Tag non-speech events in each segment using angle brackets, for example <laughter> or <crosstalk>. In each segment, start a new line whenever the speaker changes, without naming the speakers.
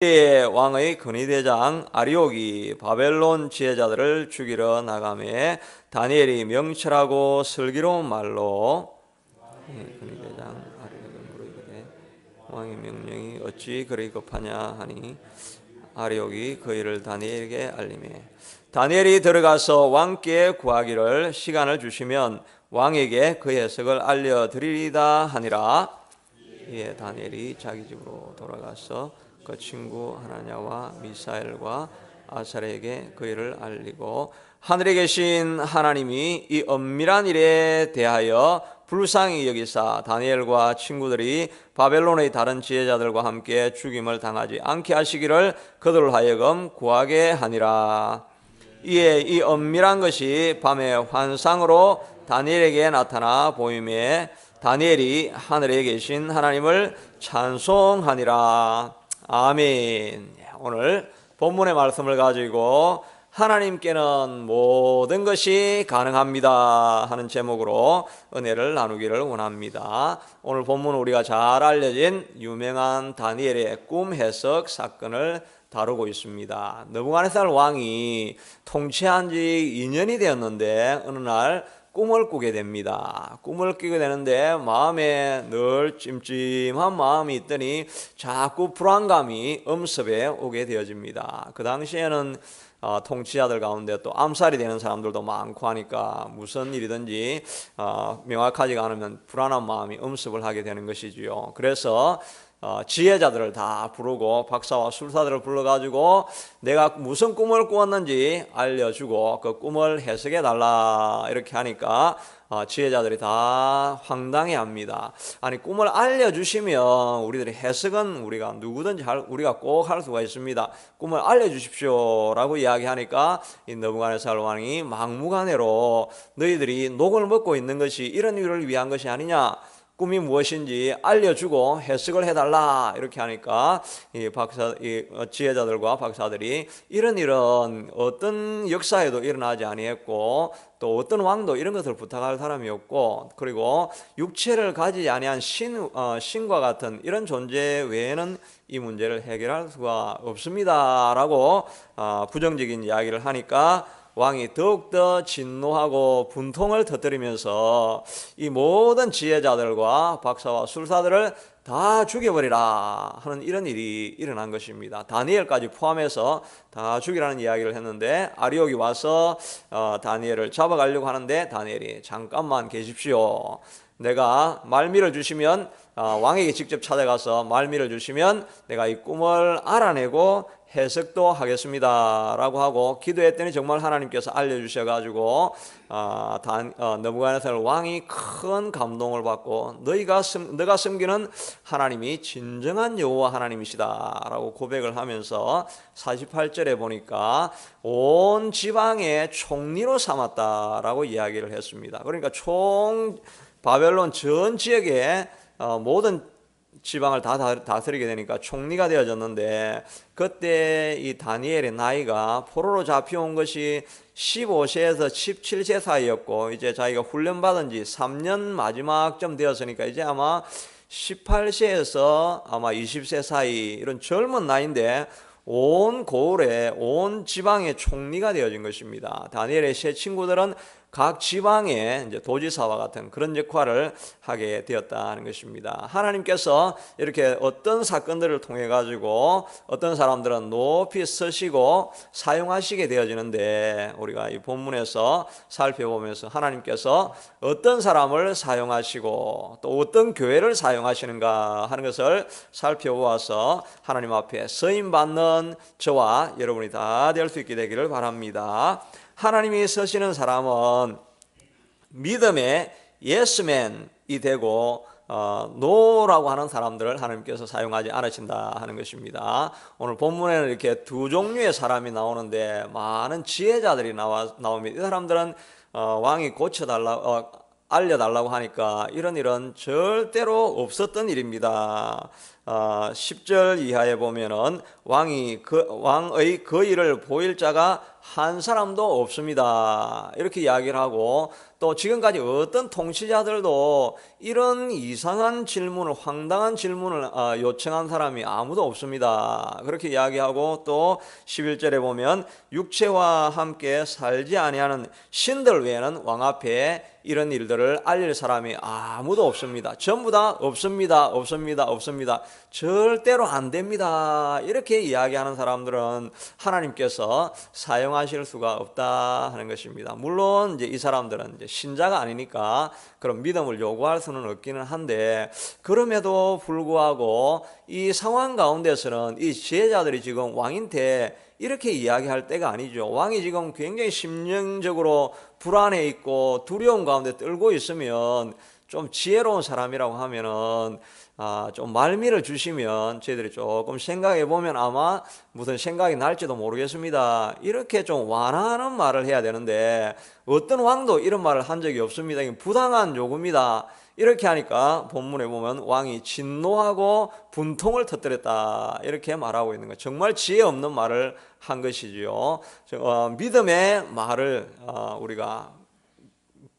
의 왕의 근위대장 아리옥이 바벨론 지혜자들을 죽이러 나가매 다니엘이 명철하고 슬기로운 말로 예, 근위대장 아리옥은 물어이르되 왕의 명령이 어찌 그리 급하냐 하니 아리옥이 그 일을 다니엘에게 알림해 다니엘이 들어가서 왕께 구하기를 시간을 주시면 왕에게 그 해석을 알려드리리다 하니라. 이에 다니엘이 자기 집으로 돌아가서 그 친구 하나냐와 미사엘과 아살에게 그 일을 알리고 하늘에 계신 하나님이 이 엄밀한 일에 대하여 불쌍히 여기사 다니엘과 친구들이 바벨론의 다른 지혜자들과 함께 죽임을 당하지 않게 하시기를 그들을 하여금 구하게 하니라. 이에 이 엄밀한 것이 밤에 환상으로 다니엘에게 나타나 보임에 다니엘이 하늘에 계신 하나님을 찬송하니라. 아멘. 오늘 본문의 말씀을 가지고 하나님께는 모든 것이 가능합니다 하는 제목으로 은혜를 나누기를 원합니다. 오늘 본문 우리가 잘 알려진 유명한 다니엘의 꿈 해석 사건을 다루고 있습니다. 느부갓네살 왕이 통치한 지 2년이 되었는데 어느 날 꿈을 꾸게 됩니다. 꿈을 꾸게 되는데 마음에 늘 찜찜한 마음이 있더니 자꾸 불안감이 엄습해 오게 되어집니다. 그 당시에는 어, 통치자들 가운데 또 암살이 되는 사람들도 많고 하니까 무슨 일이든지 어, 명확하지가 않으면 불안한 마음이 엄습을 하게 되는 것이지요. 그래서 어, 지혜자들을 다 부르고 박사와 술사들을 불러가지고 내가 무슨 꿈을 꾸었는지 알려주고 그 꿈을 해석해 달라 이렇게 하니까 어, 지혜자들이 다 황당해합니다. 아니 꿈을 알려주시면 우리들이 해석은 우리가 누구든지 할, 우리가 꼭 할 수가 있습니다. 꿈을 알려주십시오라고 이야기하니까 이 너부갓네살 왕이 막무가내로 너희들이 녹을 먹고 있는 것이 이런 일을 위한 것이 아니냐. 꿈이 무엇인지 알려주고 해석을 해달라. 이렇게 하니까 이 박사 이 지혜자들과 박사들이 이런 이런 어떤 역사에도 일어나지 아니했고 또 어떤 왕도 이런 것을 부탁할 사람이 없고 그리고 육체를 가지지 아니한 신 어, 신과 같은 이런 존재 외에는 이 문제를 해결할 수가 없습니다라고 어, 부정적인 이야기를 하니까 왕이 더욱더 진노하고 분통을 터뜨리면서 이 모든 지혜자들과 박사와 술사들을 다 죽여버리라 하는 이런 일이 일어난 것입니다. 다니엘까지 포함해서 다 죽이라는 이야기를 했는데 아리옥이 와서 어, 다니엘을 잡아가려고 하는데 다니엘이 잠깐만 계십시오. 내가 말미를 주시면 어, 왕에게 직접 찾아가서 말미를 주시면 내가 이 꿈을 알아내고 해석도 하겠습니다. 라고 하고 기도했더니 정말 하나님께서 알려주셔가지고 어, 단, 어, 너부갓네살 왕이 큰 감동을 받고 너희가 섬, 너가 섬기는 하나님이 진정한 여호와 하나님이시다 라고 고백을 하면서 48절에 보니까 온 지방의 총리로 삼았다 라고 이야기를 했습니다. 그러니까 총 바벨론 전 지역에 어, 모든 지방을 다 다스리게 되니까 총리가 되어졌는데 그때 이 다니엘의 나이가 포로로 잡혀온 것이 15세에서 17세 사이였고 이제 자기가 훈련받은 지 3년 마지막쯤 되었으니까 이제 아마 18세에서 아마 20세 사이 이런 젊은 나이인데 온 고을에 온 지방의 총리가 되어진 것입니다. 다니엘의 세 친구들은 각 지방의 이제 도지사와 같은 그런 역할을 하게 되었다는 것입니다. 하나님께서 이렇게 어떤 사건들을 통해 가지고 어떤 사람들은 높이 서시고 사용하시게 되어지는데 우리가 이 본문에서 살펴보면서 하나님께서 어떤 사람을 사용하시고 또 어떤 교회를 사용하시는가 하는 것을 살펴보아서 하나님 앞에 서임 받는 저와 여러분이 다 될 수 있게 되기를 바랍니다. 하나님이 서시는 사람은 믿음의 예스맨이 되고 어, 노라고 하는 사람들을 하나님께서 사용하지 않으신다 하는 것입니다. 오늘 본문에는 이렇게 두 종류의 사람이 나오는데 많은 지혜자들이 나와 나옵니다. 이 사람들은 어, 왕이 고쳐달라 어, 알려달라고 하니까 이런 일은 절대로 없었던 일입니다. 어, 10절 이하에 보면은 왕이 그 왕의 그 일을 보일 자가 한 사람도 없습니다. 이렇게 이야기를 하고 또 지금까지 어떤 통치자들도 이런 이상한 질문을 황당한 질문을 어, 요청한 사람이 아무도 없습니다. 그렇게 이야기하고 또 11절에 보면 육체와 함께 살지 아니하는 신들 외에는 왕 앞에 이런 일들을 알릴 사람이 아무도 없습니다. 전부 다 없습니다. 없습니다. 없습니다. 절대로 안 됩니다. 이렇게 이야기하는 사람들은 하나님께서 사용하실 수가 없다 하는 것입니다. 물론 이제 이 사람들은 이제 신자가 아니니까 그런 믿음을 요구할 수는 없기는 한데 그럼에도 불구하고 이 상황 가운데서는 이 지혜자들이 지금 왕인테 이렇게 이야기할 때가 아니죠. 왕이 지금 굉장히 심령적으로 불안해 있고 두려움 가운데 떨고 있으면 좀 지혜로운 사람이라고 하면은 아, 좀 말미를 주시면 저희들이 조금 생각해 보면 아마 무슨 생각이 날지도 모르겠습니다. 이렇게 좀 완화하는 말을 해야 되는데 어떤 왕도 이런 말을 한 적이 없습니다. 이게 부당한 요구입니다. 이렇게 하니까 본문에 보면 왕이 진노하고 분통을 터뜨렸다 이렇게 말하고 있는 거 정말 지혜 없는 말을 한 것이지요. 어, 믿음의 말을 어, 우리가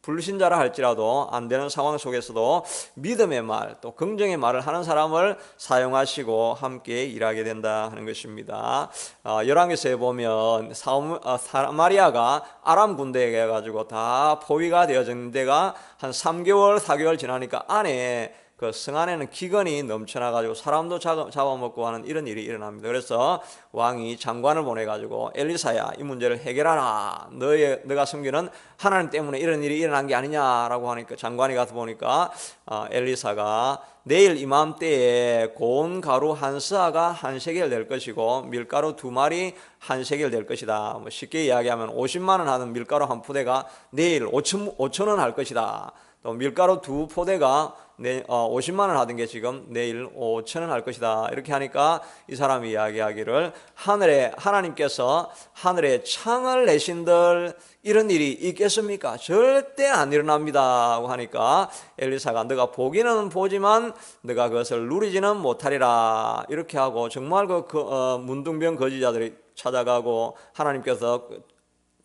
불신자라 할지라도 안 되는 상황 속에서도 믿음의 말, 또 긍정의 말을 하는 사람을 사용하시고 함께 일하게 된다 하는 것입니다. 어, 열왕기서에 보면 어, 사마리아가 아람 군대에 가지고 다 포위가 되어진 데가 한 3개월, 4개월 지나니까 안에 그 성 안에는 기근이 넘쳐나 가지고 사람도 잡아먹고 하는 이런 일이 일어납니다. 그래서 왕이 장관을 보내 가지고 엘리사야 이 문제를 해결하라. 너의 너가 섬기는 하나님 때문에 이런 일이 일어난 게 아니냐라고 하니까 장관이 가서 보니까 어, 엘리사가 내일 이맘때에 고운 가루 한 스아가 한 세겔 될 것이고 밀가루 두 마리 한 세겔 될 것이다. 뭐 쉽게 이야기하면 50만 원 하는 밀가루 한 푸대가 내일 5천 5천 원 할 것이다. 또 밀가루 두 포대가 내, 어, 50만 원 하던 게 지금 내일 5천 원 할 것이다. 이렇게 하니까 이 사람이 이야기하기를 하늘에 하나님께서 하늘에 창을 내신들 이런 일이 있겠습니까? 절대 안 일어납니다. 하고 하니까 엘리사가 너가 보기는 보지만 너가 그것을 누리지는 못하리라. 이렇게 하고 정말 그, 그 어, 문둥병 거지자들이 찾아가고 하나님께서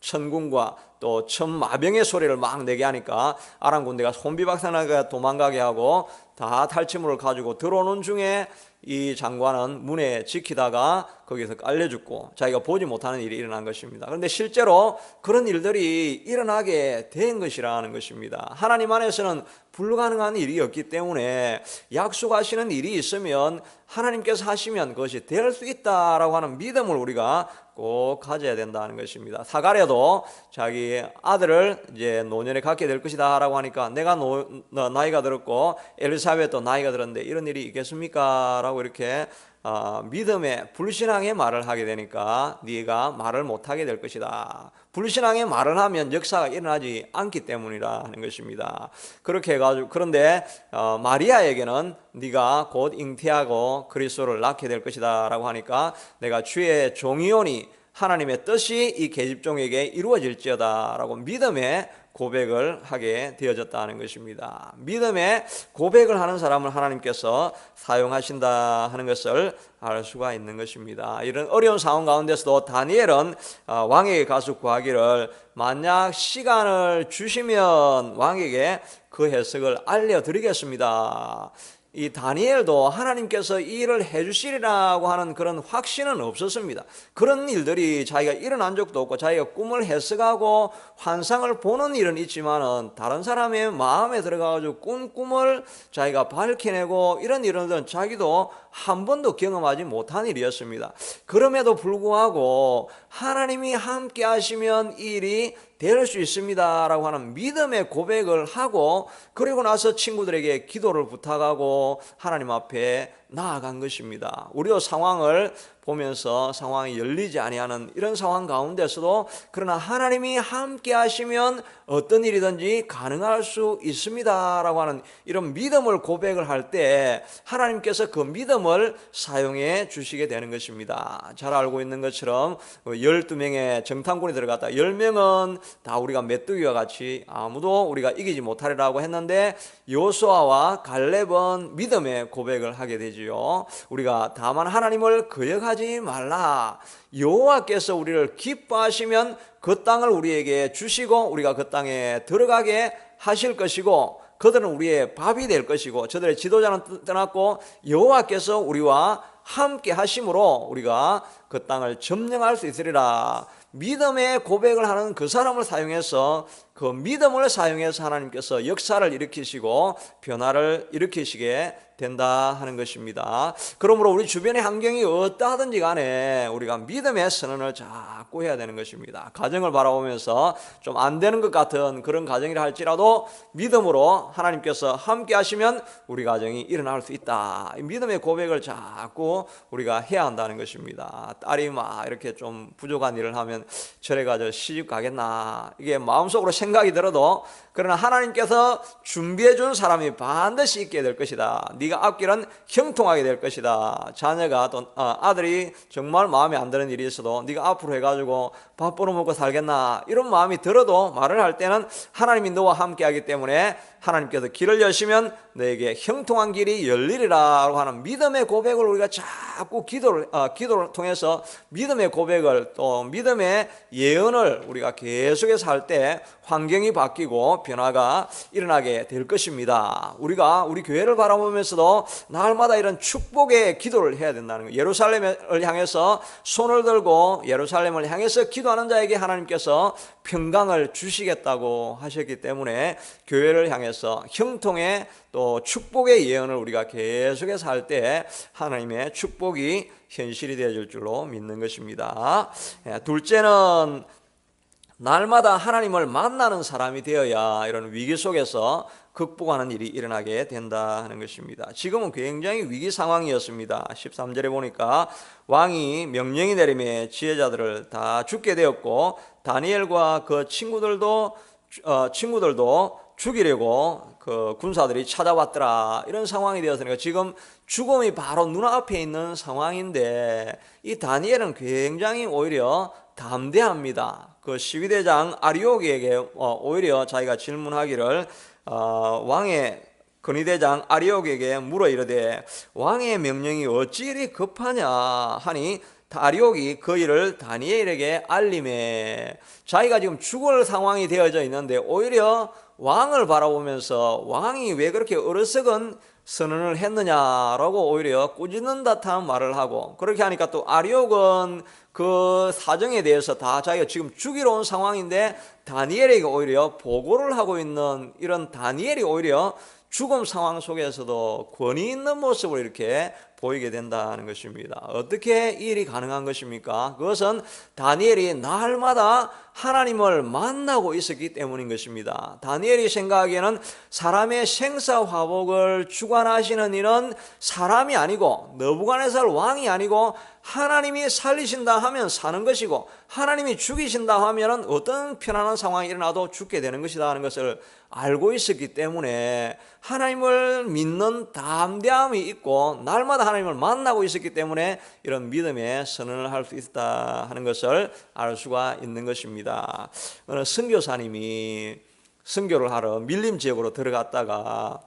천군과 또 천마병의 소리를 막 내게 하니까 아람 군대가 혼비박산하게 도망가게 하고 다 탈취물을 가지고 들어오는 중에 이 장관은 문에 지키다가 거기서 깔려 죽고 자기가 보지 못하는 일이 일어난 것입니다. 그런데 실제로 그런 일들이 일어나게 된 것이라는 것입니다. 하나님 안에서는 불가능한 일이 없기 때문에 약속하시는 일이 있으면 하나님께서 하시면 그것이 될 수 있다라고 하는 믿음을 우리가 꼭 가져야 된다는 것입니다. 사가랴도 자기 아들을 이제 노년에 갖게 될 것이다라고 하니까 내가 노, 나이가 들었고 엘리사벳도 나이가 들었는데 이런 일이 있겠습니까? 라고 이렇게 어, 믿음의 불신앙의 말을 하게 되니까 네가 말을 못하게 될 것이다. 불신앙의 말을 하면 역사가 일어나지 않기 때문이라 하는 것입니다. 그렇게 해가지고 그런데 어, 마리아에게는 네가 곧 잉태하고 그리스도를 낳게 될 것이다라고 하니까 내가 주의 종이오니 하나님의 뜻이 이 계집종에게 이루어질지어다라고 믿음의 고백을 하게 되어졌다는 것입니다. 믿음의 고백을 하는 사람을 하나님께서 사용하신다 하는 것을 알 수가 있는 것입니다. 이런 어려운 상황 가운데서도 다니엘은 어, 왕에게 가서 구하기를 만약 시간을 주시면 왕에게 그 해석을 알려드리겠습니다. 이 다니엘도 하나님께서 이 일을 해주시리라고 하는 그런 확신은 없었습니다. 그런 일들이 자기가 일어난 적도 없고 자기가 꿈을 해석하고 환상을 보는 일은 있지만은 다른 사람의 마음에 들어가가지고 꿈 꿈을 자기가 밝혀내고 이런 일은 자기도 한 번도 경험하지 못한 일이었습니다. 그럼에도 불구하고 하나님이 함께 하시면 이 일이 될 수 있습니다라고 하는 믿음의 고백을 하고 그리고 나서 친구들에게 기도를 부탁하고 하나님 앞에 나아간 것입니다. 우리도 상황을 보면서 상황이 열리지 아니하는 이런 상황 가운데서도 그러나 하나님이 함께 하시면 어떤 일이든지 가능할 수 있습니다라고 하는 이런 믿음을 고백을 할 때 하나님께서 그 믿음을 사용해 주시게 되는 것입니다. 잘 알고 있는 것처럼 12명의 정탐꾼이 들어갔다. 10명은 다 우리가 메뚜기와 같이 아무도 우리가 이기지 못하리라고 했는데 요수아와 갈렙은 믿음의 고백을 하게 되지 것이지요. 우리가 다만 하나님을 거역하지 말라. 여호와께서 우리를 기뻐하시면 그 땅을 우리에게 주시고 우리가 그 땅에 들어가게 하실 것이고 그들은 우리의 밥이 될 것이고 저들의 지도자는 떠났고 여호와께서 우리와 함께 하심으로 우리가 그 땅을 점령할 수 있으리라. 믿음의 고백을 하는 그 사람을 사용해서 그 믿음을 사용해서 하나님께서 역사를 일으키시고 변화를 일으키시게 된다 하는 것입니다. 그러므로 우리 주변의 환경이 어떠하든지 간에 우리가 믿음의 선언을 자꾸 해야 되는 것입니다. 가정을 바라보면서 좀 안 되는 것 같은 그런 가정이라 할지라도 믿음으로 하나님께서 함께 하시면 우리 가정이 일어날 수 있다. 믿음의 고백을 자꾸 우리가 해야 한다는 것입니다. 딸이 막 이렇게 좀 부족한 일을 하면 저래 가지고 시집 가겠나 이게 마음속으로 생각이 들어도 그러나 하나님께서 준비해 준 사람이 반드시 있게 될 것이다. 네가 앞길은 형통하게 될 것이다. 자녀가 또 어, 아들이 정말 마음에 안 드는 일이 있어도 네가 앞으로 해가지고 밥 벌어먹고 살겠나 이런 마음이 들어도 말을 할 때는 하나님이 너와 함께하기 때문에 하나님께서 길을 여시면 너에게 형통한 길이 열리리라고 하는 믿음의 고백을 우리가 자꾸 기도를 어, 기도를 통해서 믿음의 고백을 또 믿음의 예언을 우리가 계속해서 할 때 환경이 바뀌고 변화가 일어나게 될 것입니다. 우리가 우리 교회를 바라보면서도 날마다 이런 축복의 기도를 해야 된다는 거예요. 예루살렘을 향해서 손을 들고 예루살렘을 향해서 기도하는 자에게 하나님께서 평강을 주시겠다고 하셨기 때문에 교회를 향해서 형통의 또 축복의 예언을 우리가 계속해서 할 때 하나님의 축복이 현실이 되어질 줄로 믿는 것입니다. 예, 둘째는 날마다 하나님을 만나는 사람이 되어야 이런 위기 속에서 극복하는 일이 일어나게 된다 하는 것입니다. 지금은 굉장히 위기 상황이었습니다. 13절에 보니까 왕이 명령이 내림에 지혜자들을 다 죽게 되었고 다니엘과 그 친구들도 어, 친구들도 죽이려고 그 군사들이 찾아왔더라 이런 상황이 되었으니까 지금 죽음이 바로 눈앞에 있는 상황인데 이 다니엘은 굉장히 오히려 담대합니다. 그 시위대장 아리오기에게 어, 오히려 자기가 질문하기를 어, 왕의 근위대장 아리옥에게 물어 이르되 왕의 명령이 어찌 이리 급하냐 하니 아리옥이 그 일을 다니엘에게 알림해 자기가 지금 죽을 상황이 되어져 있는데 오히려 왕을 바라보면서 왕이 왜 그렇게 어리석은 선언을 했느냐라고 오히려 꾸짖는 듯한 말을 하고 그렇게 하니까 또 아리옥은 그 사정에 대해서 다 자기가 지금 죽이러 온 상황인데 다니엘에게 오히려 보고를 하고 있는 이런 다니엘이 오히려 죽음 상황 속에서도 권위 있는 모습을 이렇게 보이게 된다는 것입니다. 어떻게 이 일이 가능한 것입니까? 그것은 다니엘이 날마다 하나님을 만나고 있었기 때문인 것입니다. 다니엘이 생각하기에는 사람의 생사 화복을 주관하시는 이는 사람이 아니고 너부간의살 왕이 아니고 하나님이 살리신다 하면 사는 것이고 하나님이 죽이신다 하면 어떤 편안한 상황이 일어나도 죽게 되는 것이다 하는 것을 알고 있었기 때문에 하나님을 믿는 담대함이 있고 날마다 하나님을 만나고 있었기 때문에 이런 믿음의 선언을 할 수 있다 하는 것을 알 수가 있는 것입니다. 어느 선교사님이 선교를 하러 밀림 지역으로 들어갔다가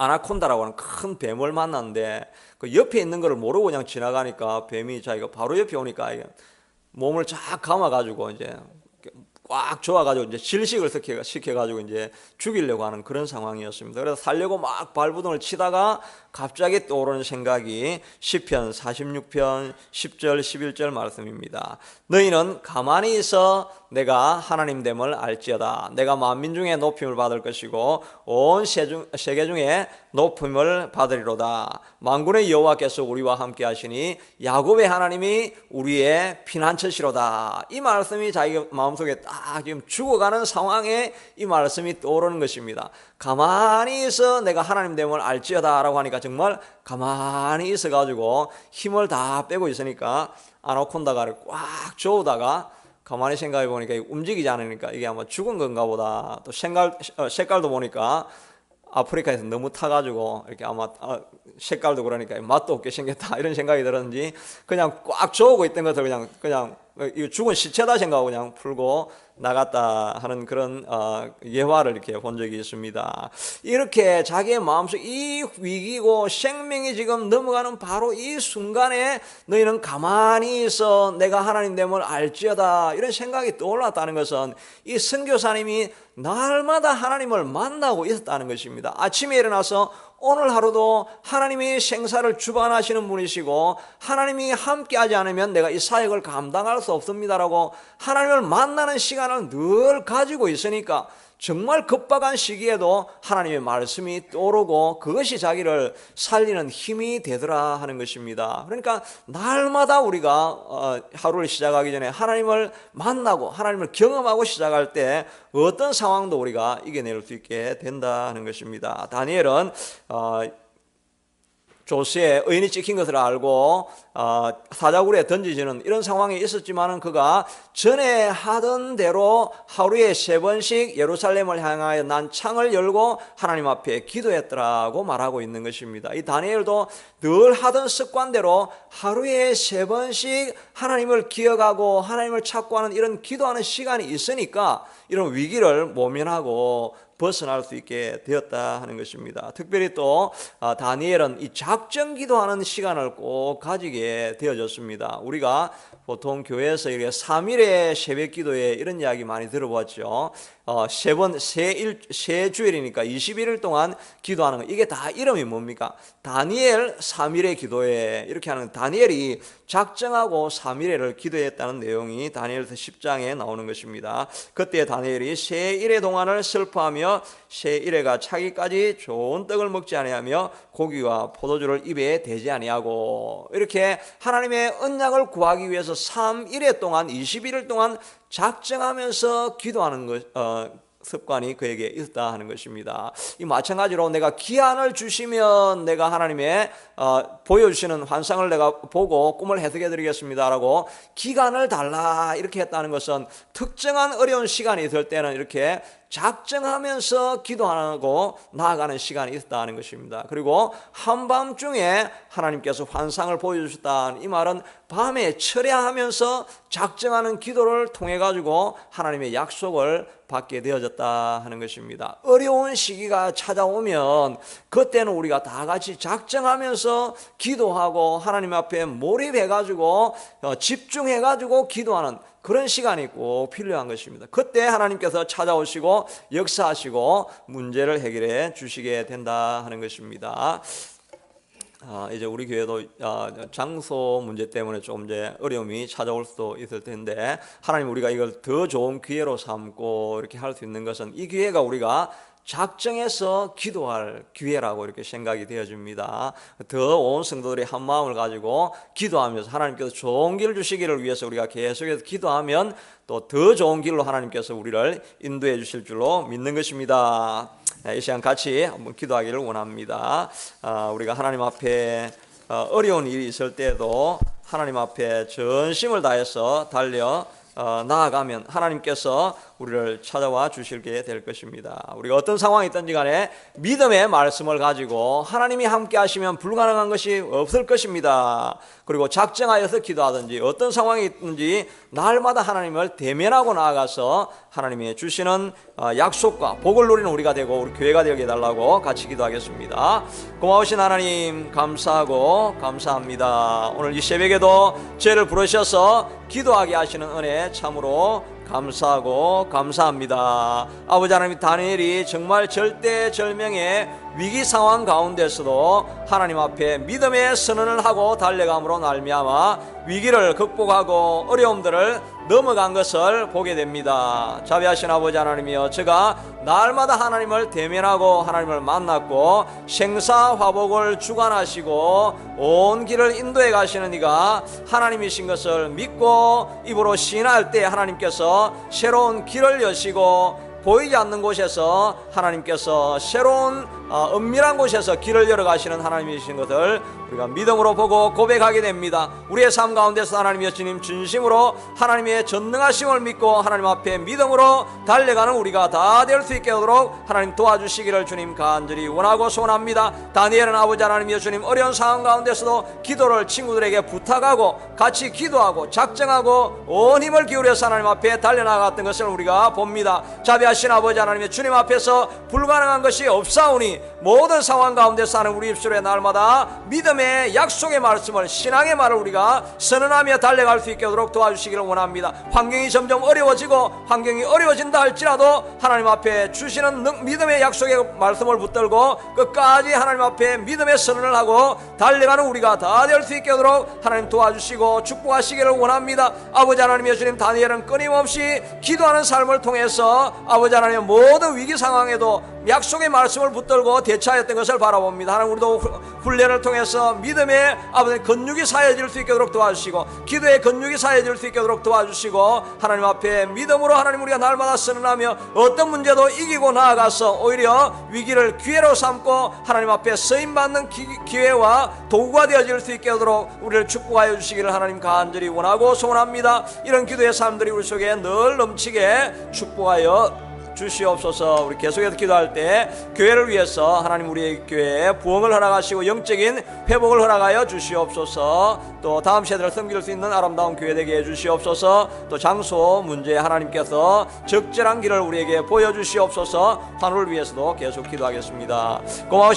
아나콘다라고 하는 큰 뱀을 만났는데 그 옆에 있는 것을 모르고 그냥 지나가니까 뱀이 자기가 바로 옆에 오니까 몸을 쫙 감아가지고 이제 꽉 조아가지고 이제 질식을 시켜가지고 이제 죽이려고 하는 그런 상황이었습니다. 그래서 살려고 막 발부둥을 치다가 갑자기 떠오르는 생각이 시편 46편 10절 11절 말씀입니다. 너희는 가만히 있어 내가 하나님 됨을 알지어다. 내가 만민 중에 높임을 받을 것이고 온 세계 중에 높임을 받으리로다. 만군의 여호와께서 우리와 함께 하시니 야곱의 하나님이 우리의 피난처시로다. 이 말씀이 자기 마음속에 딱 지금 죽어가는 상황에 이 말씀이 떠오르는 것입니다. 가만히 있어 내가 하나님 됨을 알지어다라고 하니까 정말 가만히 있어 가지고 힘을 다 빼고 있으니까 아나콘다가를 꽉 조우다가 가만히 생각해 보니까 움직이지 않으니까 이게 아마 죽은 건가 보다. 또 색깔, 어, 색깔도 보니까 아프리카에서 너무 타가지고 이렇게 아마 어, 색깔도 그러니까 맛도 없게 생겼다 <laughs> 이런 생각이 들었는지 그냥 꽉 조고 있던 것을 그냥 그냥 죽은 시체다 생각하고 그냥 풀고 나갔다 하는 그런 어, 예화를 이렇게 본 적이 있습니다. 이렇게 자기의 마음속 이 위기고 생명이 지금 넘어가는 바로 이 순간에 너희는 가만히 있어 내가 하나님 됨을 알지어다 이런 생각이 떠올랐다는 것은 이 선교사님이 날마다 하나님을 만나고 있었다는 것입니다. 아침에 일어나서 오늘 하루도 하나님이 생사를 주관하시는 분이시고 하나님이 함께하지 않으면 내가 이 사역을 감당할 수 없습니다라고 하나님을 만나는 시간을 늘 가지고 있으니까 정말 급박한 시기에도 하나님의 말씀이 떠오르고 그것이 자기를 살리는 힘이 되더라 하는 것입니다. 그러니까 날마다 우리가 어, 하루를 시작하기 전에 하나님을 만나고 하나님을 경험하고 시작할 때 어떤 상황도 우리가 이겨낼 수 있게 된다는 것입니다. 다니엘은 어, 조스의 의인이 찍힌 것을 알고 어, 사자굴에 던지지는 이런 상황이 있었지만은 그가 전에 하던 대로 하루에 세 번씩 예루살렘을 향하여 난 창을 열고 하나님 앞에 기도했더라고 말하고 있는 것입니다. 이 다니엘도 늘 하던 습관대로 하루에 세 번씩 하나님을 기억하고 하나님을 찾고 하는 이런 기도하는 시간이 있으니까 이런 위기를 모면하고 벗어날 수 있게 되었다 하는 것입니다. 특별히 또 아, 다니엘은 이 작정 기도하는 시간을 꼭 가지게 되어졌습니다. 우리가 보통 교회에서 이렇게 3일의 새벽 기도에 이런 이야기 많이 들어봤죠. 어, 세 번, 세 일, 세 주일이니까 21일 동안 기도하는 거. 이게 다 이름이 뭡니까? 다니엘 3일의 기도에 이렇게 하는 다니엘이 작정하고 3일에를 기도했다는 내용이 다니엘서 10장에 나오는 것입니다. 그때 다니엘이 세 일의 동안을 슬퍼하며 세 일에가 차기까지 좋은 떡을 먹지 아니하며 고기와 포도주를 입에 대지 아니하고 이렇게 하나님의 언약을 구하기 위해서 3일에 동안 21일 동안 작정하면서 기도하는 것 어, 습관이 그에게 있다 하는 것입니다. 이 마찬가지로 내가 기한을 주시면 내가 하나님의 어, 보여주시는 환상을 내가 보고 꿈을 해석해 드리겠습니다라고 기간을 달라 이렇게 했다는 것은 특정한 어려운 시간이 있을 때는 이렇게 작정하면서 기도하고 나아가는 시간이 있다는 것입니다. 그리고 한밤중에 하나님께서 환상을 보여주셨다는 이 말은 밤에 철야하면서 작정하는 기도를 통해 가지고 하나님의 약속을 받게 되어졌다 하는 것입니다. 어려운 시기가 찾아오면 그때는 우리가 다 같이 작정하면서 기도하고 하나님 앞에 몰입해 가지고 어, 집중해 가지고 기도하는 그런 시간이 꼭 필요한 것입니다. 그때 하나님께서 찾아오시고 역사하시고 문제를 해결해 주시게 된다 하는 것입니다. 아, 이제 우리 교회도 아, 장소 문제 때문에 좀 이제 어려움이 찾아올 수도 있을 텐데 하나님 우리가 이걸 더 좋은 기회로 삼고 이렇게 할 수 있는 것은 이 기회가 우리가 작정해서 기도할 기회라고 이렇게 생각이 되어집니다. 더 온 성도들이 한 마음을 가지고 기도하면서 하나님께서 좋은 길을 주시기를 위해서 우리가 계속해서 기도하면 또 더 좋은 길로 하나님께서 우리를 인도해 주실 줄로 믿는 것입니다. 네, 이 시간 같이 한번 기도하기를 원합니다. 아, 우리가 하나님 앞에 어, 어려운 일이 있을 때도 하나님 앞에 전심을 다해서 달려 어, 나아가면 하나님께서 우리를 찾아와 주실게 될 것입니다. 우리가 어떤 상황이 있든지 간에 믿음의 말씀을 가지고 하나님이 함께 하시면 불가능한 것이 없을 것입니다. 그리고 작정하여서 기도하든지 어떤 상황이 있든지 날마다 하나님을 대면하고 나아가서 하나님이 주시는 어, 약속과 복을 누리는 우리가 되고 우리 교회가 되게 해달라고 같이 기도하겠습니다. 고마우신 하나님 감사하고 감사합니다. 오늘 이 새벽에도 죄를 부르셔서 기도하게 하시는 은혜 참으로 감사하고 감사합니다. 아버지 하나님 다니엘이 정말 절대절명의 위기 상황 가운데서도 하나님 앞에 믿음의 선언을 하고 달려감으로 말미암아 위기를 극복하고 어려움들을 넘어간 것을 보게 됩니다. 자비하신 아버지 하나님이여 제가 날마다 하나님을 대면하고 하나님을 만났고 생사 화복을 주관하시고 온 길을 인도해 가시는 이가 하나님이신 것을 믿고 입으로 신할 때 하나님께서 새로운 길을 여시고 보이지 않는 곳에서 하나님께서 새로운 어, 은밀한 곳에서 길을 열어가시는 하나님이신 것을 우리가 믿음으로 보고 고백하게 됩니다. 우리의 삶 가운데서 하나님의 주님 진심으로 하나님의 전능하심을 믿고 하나님 앞에 믿음으로 달려가는 우리가 다 될 수 있게 하도록 하나님 도와주시기를 주님 간절히 원하고 소원합니다. 다니엘은 아버지 하나님의 주님 어려운 상황 가운데서도 기도를 친구들에게 부탁하고 같이 기도하고 작정하고 온 힘을 기울여서 하나님 앞에 달려나갔던 것을 우리가 봅니다. 자비하신 아버지 하나님의 주님 앞에서 불가능한 것이 없사오니 모든 상황 가운데서 하는 우리 입술에 날마다 믿음의 약속의 말씀을 신앙의 말을 우리가 선언하며 달려갈 수 있게 하도록 도와주시기를 원합니다. 환경이 점점 어려워지고 환경이 어려워진다 할지라도 하나님 앞에 주시는 능- 믿음의 약속의 말씀을 붙들고 끝까지 하나님 앞에 믿음의 선언을 하고 달려가는 우리가 다 될 수 있게 하도록 하나님 도와주시고 축복하시기를 원합니다. 아버지 하나님의 주님 다니엘은 끊임없이 기도하는 삶을 통해서 아버지 하나님의 모든 위기 상황에도 약속의 말씀을 붙들고 대처하였던 것을 바라봅니다. 하나님 우리도 후- 훈련을 통해서 믿음의 아버지 근육이 사여질 수 있게 하도록 도와주시고 기도의 근육이 사여질 수 있게 하도록 도와주시고 하나님 앞에 믿음으로 하나님 우리가 날마다 선언하며 어떤 문제도 이기고 나아가서 오히려 위기를 기회로 삼고 하나님 앞에 쓰임 받는 기회와 도구가 되어질 수 있게 하도록 우리를 축복하여 주시기를 하나님 간절히 원하고 소원합니다. 이런 기도의 삶들이 우리 속에 늘 넘치게 축복하여 주시옵소서. 우리 계속해서 기도할 때 교회를 위해서 하나님 우리의 교회에 부흥을 허락하시고 영적인 회복을 허락하여 주시옵소서. 또 다음 세대를 섬길 수 있는 아름다운 교회 되게 해 주시옵소서. 또 장소 문제 하나님께서 적절한 길을 우리에게 보여 주시옵소서. 하늘을 위해서도 계속 기도하겠습니다. 고마우신